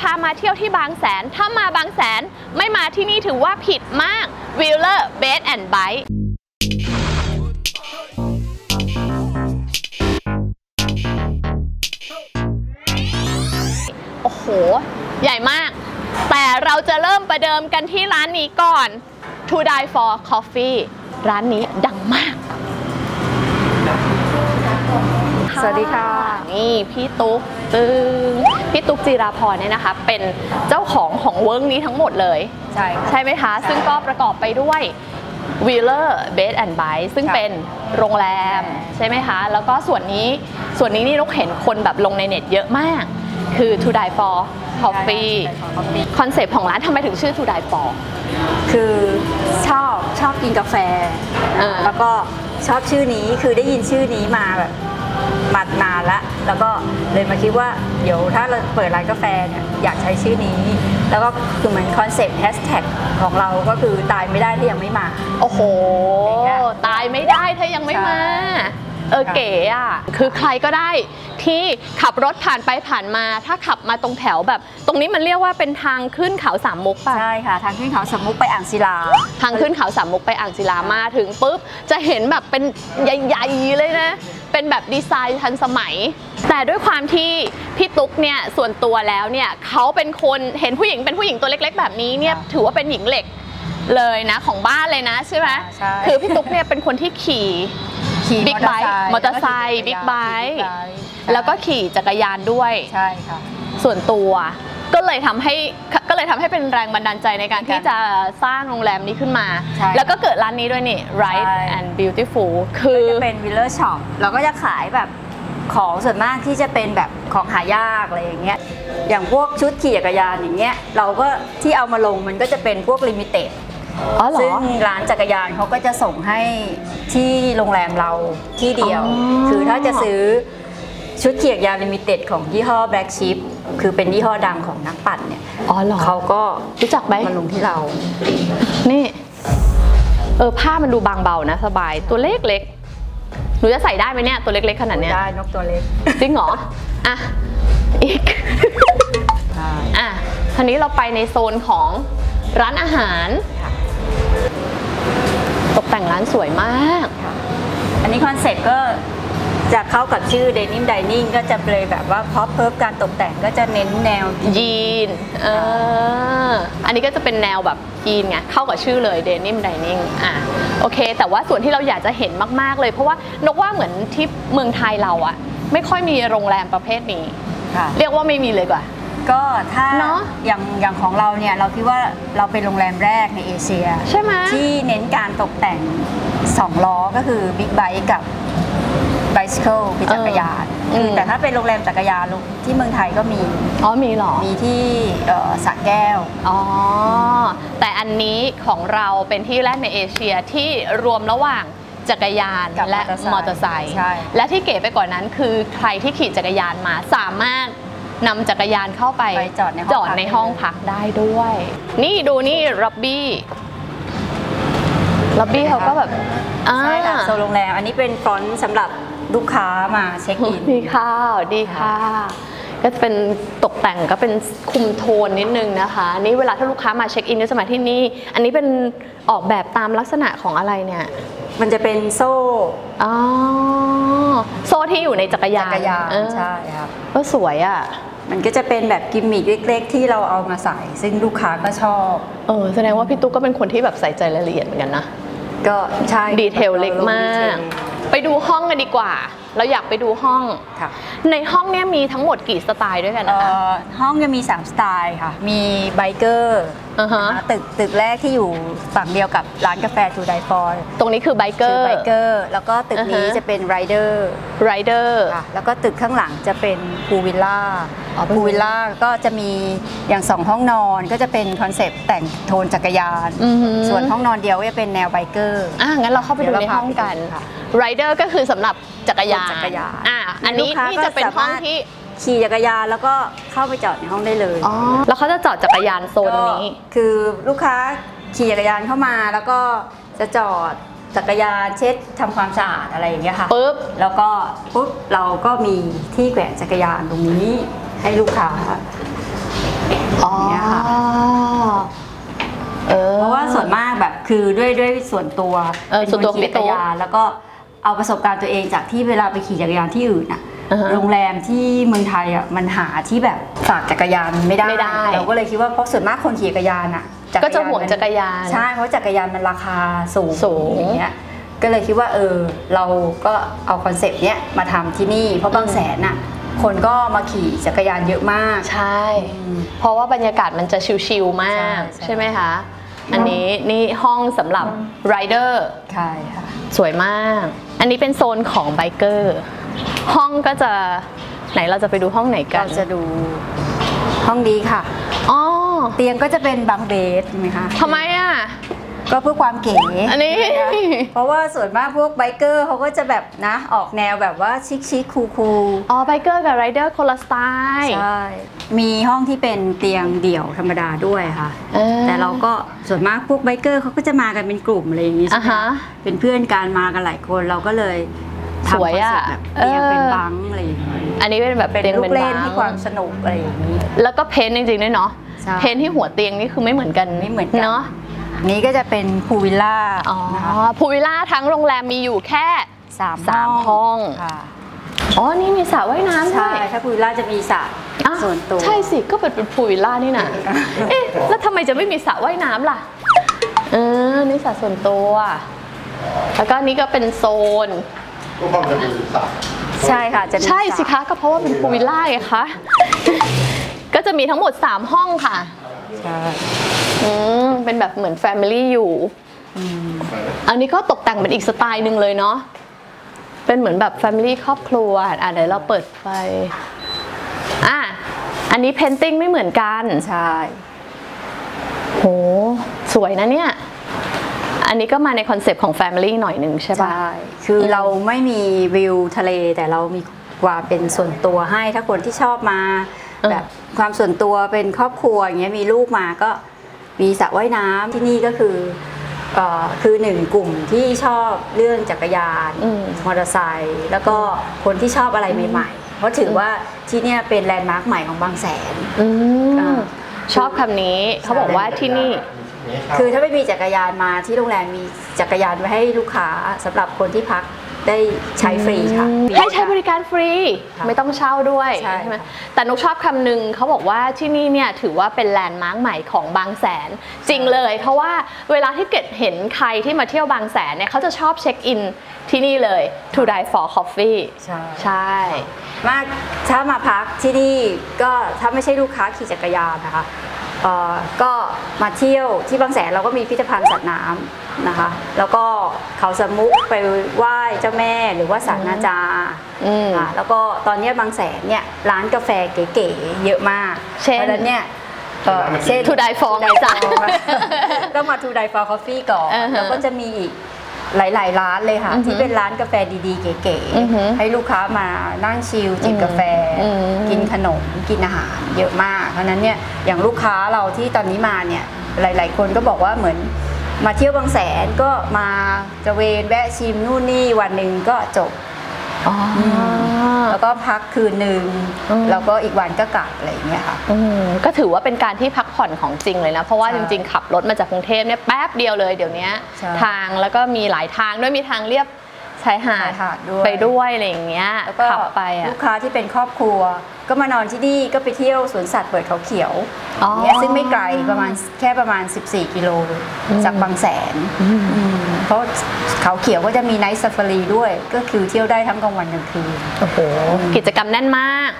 พามาเที่ยวที่บางแสน ถ้ามาบางแสนไม่มาที่นี่ถือว่าผิดมากวิลเลอร์เบสแอนด์ไบโอ้โห ใหญ่มาก แต่เราจะเริ่มประเดิมกันที่ร้านนี้ก่อน To Die for Coffee ร้านนี้ดังมาก สวัสดีค่ะ นี่พี่ตุ๊กตึงพี่ตุ๊กจิราพรเนี่ยนะคะ เป็นเจ้าของของเวิร์กนี้ทั้งหมดเลย ใช่ค่ะใช่ไหมคะ ซึ่งก็ประกอบไปด้วย w h e e l e r Bed and b i ซึ่งค่ะเป็นโรงแรมใช่ไหมคะ แล้วก็ส่วนนี้ส่วนนี้นี่นกเห็นคนแบบลงในเน็ตเยอะมาก คือ To Die for Coffee ใช่ค่ะ Coffee คอนเซปต์ของร้านทำไมถึงชื่อ To Die for คือชอบชอบกินกาแฟเออแล้วก็ชอบชื่อนี้คือได้ยินชื่อนี้มาแบบ มานานละแล้วก็เลยมาคิดว่าเดี๋ยวถ้าเราเปิดร้านกาแฟเนี่ยอยากใช้ชื่อนี้ แล้วก็คือเหมือนคอนเซ็ปต์แฮชแท็กของเราก็คือตายไม่ได้ถ้ายังไม่มา โอ้โหอย่างเงี้ยตายไม่ได้ถ้ายังไม่มา เออค่ะเก๋อะ คือใครก็ได้ที่ขับรถผ่านไปผ่านมา ถ้าขับมาตรงแถวแบบ ตรงนี้มันเรียกว่าเป็นทางขึ้นเขาสามมุกป่ะใช่ค่ะ ทางขึ้นเขาสมมุกไปอ่างศิลา ทางขึ้นเขาสามมุกไปอ่างศิลามาถึงปุ๊บจะเห็นแบบเป็นใหญ่ๆเลยนะ เป็นแบบดีไซน์ทันสมัย แต่ด้วยความที่พี่ตุ๊กเนี่ยส่วนตัวแล้วเนี่ยเขาเป็นคนเห็นผู้หญิงเป็นผู้หญิงตัวเล็ก ๆ แบบนี้เนี่ยค่ะถือว่าเป็นหญิงเหล็กเลยนะของบ้านเลยนะใช่ไหมใช่คือพี่ตุ๊กเนี่ยเป็นคนที่ขี่ขี่บิ๊กไบค์มอเตอร์ไซค์บิ๊กไบค์แล้วก็ขี่จักรยานด้วยใช่ค่ะส่วนตัว ก็เลยทำให้ก็เลยทำให้เป็นแรงบันดาลใจในการที่จะสร้างโรงแรมนี้ขึ้นมาใช่แล้วก็เกิดร้านนี้ด้วยนี่ Right ใช่ and Beautiful คือก็จะเป็นวิลเลอร์ช็อปเราก็จะขายแบบของส่วนมากที่จะเป็นแบบของหายากอะไรอย่างเงี้ยอย่างพวกชุดขี่จักรยานอย่างเงี้ยเราก็ที่เอามาลงมันก็จะเป็นพวกลิมิเต็ดอ๋อเหรอซึ่งร้านจักรยานเขาก็จะส่งให้ที่โรงแรมเราที่เดียวอ๋อคือถ้าจะซื้อชุดขี่จักรยานลิมิเต็ดของยี่ห้อ Black Sheep คือเป็นยี่ห้อดังของนักปั่นเนี่ยอ๋อเหรอเขาก็รู้จักไหมมาลงที่เรา นี่ เออผ้ามันดูบางเบานะ สบายตัวเล็กเล็กหนูจะใส่ได้ไหมเนี่ยตัวเล็กๆขนาดเนี้ยได้นกตัวเล็กจริงเหรออะอีกอะทีนี้เราไปในโซนของร้านอาหารค่ะตกแต่งร้านสวยมากค่ะอันนี้คอนเซ็ปต์ก็ จะเข้ากับชื่อ Denim Dining ก็จะเลยแบบว่าพอเพิ่มการตกแต่งก็จะเน้นแนวยีนเอออันนี้ก็จะเป็นแนวแบบยีนไงเข้ากับชื่อเลย Denim Dining อะโอเค แต่ว่าส่วนที่เราอยากจะเห็นมาก ๆ เลย เพราะว่านกว่าเหมือนที่เมืองไทยเราอะไม่ค่อยมีโรงแรมประเภทนี้ค่ะเรียกว่าไม่มีเลยกว่าก็ถ้าเนอะอย่างอย่างของเราเนี่ยเราคิดว่าเราเป็นโรงแรมแรกในเอเชีย ใช่ไหมที่เน้นการตกแต่ง 2 ล้อก็คือบิ๊กไบค์กับ bicycle คือจักรยานเออคือแต่ถ้าเป็นโรงแรมจักรยานที่เมืองไทยก็มี อ๋อมีเหรอ มีที่เอ่อสระแก้ว อ๋อ แต่อันนี้ของเราเป็นที่แรกในเอเชียที่รวมระหว่างจักรยานกับและมมออเตเตออร์ร์ไซไซค์ค์ใช่และที่เก๋ไปกว่านั้นคือใครที่ขี่จักรยานมาสามารถนำจักรยานเข้าไปไปจอดในห้องจอดในห้องพักพักได้ด้วย นี่ดูนี่รับบี้รับบี้เขาก็แบบอ่าใช่ค่ะโซนโรงแรม อันนี้เป็นฟรอนต์สำหรับ ลูกค้ามาเช็คอินดีค่ะดีค่ะ ก็จะเป็นตกแต่งก็เป็นคุมโทนนิดนึงนะคะนี่เวลาถ้าลูกค้ามาเช็คอินก็จะมาที่นี่ อันนี้เป็นออกแบบตามลักษณะของอะไรเนี่ย มันจะเป็นโซ่อ๋อโซ่ที่อยู่ในจักรยาจันกรยานเออใช่ครับก็สวยอะมันก็จะเป็นแบบกิมมิคเล็ก ๆ ที่เราเอามาใส่ ซึ่งลูกค้าก็ชอบ เออแสดงว่าพี่ตุ๊กก็เป็นคนที่แบบใส่ใจรายละเอียดเหมือนกันนะ ก็ใช่ดีเทลเล็กมาก ไปดูห้องกันดีกว่า เราอยากไปดูห้อง ค่ะในห้องเนี้ยมีทั้งหมดกี่สไตล์ด้วยกันเอ่นะคะอห้องจะมี 3 สไตล์ค่ะ มีไบเกอร์อ่าฮะตึกตึกแรกที่อยู่ฝั่งเดียวกับร้านกาแฟทูไดฟอร์ตรงนี้คือไบเกอคือร์ ไบเกอร์ แล้วก็ตึกนี้อ่าฮะ จะเป็นไรเดอร์ ไรเดอร์ ค่ะแล้วก็ตึกข้างหลังจะเป็นพูวิลล่า อ๋อเป็นพูวิลล่าก็จะมีอย่างสองห้องนอนก็จะเป็นคอนเซปต์แต่งโทนจักรยานอือหือส่วนห้องนอนเดียวก็จะเป็นแนวไบเกอร์อะงั้นเราเข้าไปดูในห้องกันเดี๋ยวเราพาไปดูค่ะไรเดอร์ก็คือสำหรับจักรยานจักรยานอะอันนี้ลูกค้านี่จะเป็นก็สามารถห้องที่ขี่จักรยานแล้วก็เข้าไปจอดในห้องได้เลยอ๋อแล้วเขาจะจอดจักรยานโซนนี้ก็คือลูกค้าขี่จักรยานเข้ามาแล้วก็จะจอดจักรยานเช็ดทำความสะอาดอะไรอย่างเงี้ยค่ะปุ๊บแล้วก็ปุ๊บเราก็มีที่แขวนจักรยานตรงนี้ ให้ลูกค้าอ๋อเนี่ยค่ะเออเพราะว่าส่วนมากแบบคือด้วยด้วยส่วนตัวเออส่วนตัวเป็นคนขี่จักรยานแล้วก็เอาประสบการณ์ตัวเองจากที่เวลาไปขี่จักรยานที่อื่นอะอ่าฮะโรงแรมที่เมืองไทยอะมันหาที่แบบฝากจักรยานไม่ได้ไม่ได้เราก็เลยคิดว่าเพราะส่วนมากคนขี่จักรยานอะก็จะห่วงจักรยานใช่เพราะจักรยานมันราคาสูงสูงอย่างเงี้ยก็เลยคิดว่าเออเราก็เอาคอนเซปต์เนี้ยมาทำที่นี่เพราะบางแสนอะ คนก็มาขี่จักรยานเยอะมาก ใช่อืมเพราะว่าบรรยากาศมันจะชิลๆมากใช่ใช่ใช่ไหมคะ อันนี้นี่ห้องสำหรับไรเดอร์ใช่ค่ะสวยมาก อันนี้เป็นโซนของไบเกอร์ห้องก็จะไหนเราจะไปดูห้องไหนกัเรานจะดูห้องดีค่ะอ๋อเตียงก็จะเป็นบังเบสใช่ไหมคะทำไมอะ ก็เพื่อความเก๋อันนี้ะเพราะว่าส่วนมากพวกไบเกอร์เขาก็จะแบบนะ ออกแนวแบบว่าชิคชิคคูคูลอ๋อไบเกอร์กับไรเดอร์คนละสไตล์ใช่มีห้องที่เป็นเตียงเดี่ยวธรรมดาด้วยค่ะ ออ แต่เราก็ส่วนมากพวกไบเกอร์เขาก็จะมากันเป็นกลุ่มอะไรอย่างงี้ใช่ไหมอ่าฮะเป็นเพื่อนกันมากันหลายคนเราก็เลยทำสวยอะคอนเซ็ปต์แบบเตียงเป็นเออ บังอะไรอย่างงี้อันนี้เป็นแบบเป็นเตียงลูเป็กนเล่นบางที่ความสนุกอะไรอย่างนี้ แล้วก็เพ้นท์จริงๆด้วยเนาะใช่เพ้นท์ที่หัวเตียงนี่คือไม่เหมือนกันไม่เหมือนกัน เนาะ นี้ก็จะเป็นพูลวิลล่าอ๋อนะคะพูลวิลล่าทั้งโรงแรมมีอยู่แค่สามสามห้องค่ะอ๋อ นี่มีสระว่ายน้ำด้ใช่วยถ้าพูลวิลล่าจะมีสระอะส่วนตัว ใช่สิ ก็เป็นเป็นพูลวิลล่านี่นะเอ๊ะ แล้วทำไมจะไม่มีสระว่ายน้ำล่ะ เออ นี่สระส่วนตัว แล้วก็นี่ก็เป็นโซนทุกห้องจะมีสระใช่ค่ะ จะมีใช่สระสิคะ ก็เพราะว่าเป็นพูลวิลล่าไงคะ ก็จะมีทั้งหมด 3 ห้องค่ะ ใช่ อืมเป็นแบบเหมือนแฟมิลี่อยู่อืมอันนี้ก็ตกแต่งเป็นอีกสไตล์หนึ่งเลยเนาะ เป็นเหมือนแบบแฟมิลี่ครอบครัว อะเดี๋ยวเราเปิดไฟ อะ อันนี้เพนติ้งไม่เหมือนกัน ใช่ โห สวยนะเนี่ย อันนี้ก็มาในคอนเซปต์ของแฟมิลี่หน่อยหนึ่งใช่ปะใช่ คือเราไม่มีวิวทะเลแต่เรามีความเป็นส่วนตัวให้ถ้าคนที่ชอบมาเออแบบความส่วนตัวเป็นครอบครัวอย่างเงี้ยมีลูกมาก็ มีสระว่ายน้ำที่นี่ก็คือเอ่อคือหนึ่งกลุ่มที่ชอบเรื่องจักรยานอืมมอเตอร์ไซค์แล้วก็คนที่ชอบอะไรใหม่ๆ เพราะถือว่าที่เนี่ยเป็นแลนด์มาร์คใหม่ของบางแสนอืมอ่าชอบคำนี้เขาบอกว่าที่นี่นี้รับคือถ้าไม่มีจักรยานมาที่โรงแรมมีจักรยานไว้ให้ลูกค้าสำหรับคนที่พัก ได้ใช้ฟรีค่ะ ให้ใช้บริการฟรีค่ะไม่ต้องเช่าด้วยใช่ไหมแต่นุกชอบคำหนึ่งเขาบอกว่าที่นี่เนี่ยถือว่าเป็นแลนด์มาร์คใหม่ของบางแสน จริงเลย เพราะว่าเวลาที่เกิดเห็นใครที่มาเที่ยวบางแสนเนี่ยเขาจะชอบเช็คอินที่นี่เลย to die for coffee ใช่ใช่มากถ้ามาพักที่นี่ก็ถ้าไม่ใช่ลูกค้าขี่จักรยานนะคะเอ่อ ก็มาเที่ยวที่บางแสนเราก็มีพิพิธภัณฑ์สัตว์น้ำนะคะ แล้วก็เขาสามมุกไปไหว้เจ้าแม่หรือว่าสารนาจาอืมค่ะแล้วก็ตอนเนี้ยบางแสนเนี่ยร้านกาแฟเก๋ๆเยอะมากเช่นเพราะฉะนั้นเนี่ยเอ่อเช่น To die for ไงจ๊ะต้องมา To Die for Coffee ก่อนอ่าฮะแล้วก็จะมีอีกหลาย ๆ ร้านเลยค่ะอือหือที่เป็นร้านกาแฟดี ๆ เก๋อือหือๆให้ลูกค้ามานั่งชิลจิบกาแฟอืม กินขนมกินอาหารเยอะมาก เพราะฉะนั้นเนี่ยอย่างลูกค้าเราที่ตอนนี้มาเนี่ยหลาย ๆ คนก็บอกว่าเหมือนมาเที่ยวบางแสนก็มาจะเวนแวะชิมนู่นนี่วันหนึ่งก็จบอ๋ออแล้วก็พักคืนหนึ่งอืมแล้วก็อีกวันก็กลับอะไรอย่างเงี้ยค่ะอืมก็ถือว่าเป็นการที่พักผ่อนของจริงเลยนะ เพราะว่าใช่จริงๆ ขับรถมาจากกรุงเทพเนี่ยแป๊บเดียวเลยเดี๋ยวนี้ใช่ทางแล้วก็มีหลายทางด้วยมีทางเรียบ ชายหาดชายหาดด้วย ไปด้วยอะไรอย่างเงี้ยแล้วก็ขับไปอะลูกค้าที่เป็นครอบครัว ก็มานอนที่นี่ก็ไปเที่ยวสวนสัตว์เปิดเขาเขียวอ๋อเนี่ยซึ่งไม่ไกลประมาณแค่ประมาณ 14 กิโลจากบางแสน อืม เพราะเขาเขียวก็จะมีไนท์ซ a ฟารีด้วย ก็คือเที่ยวได้ทั้งกลางวันกลางคืน โอ้โห กิจกรรมแน่นมาก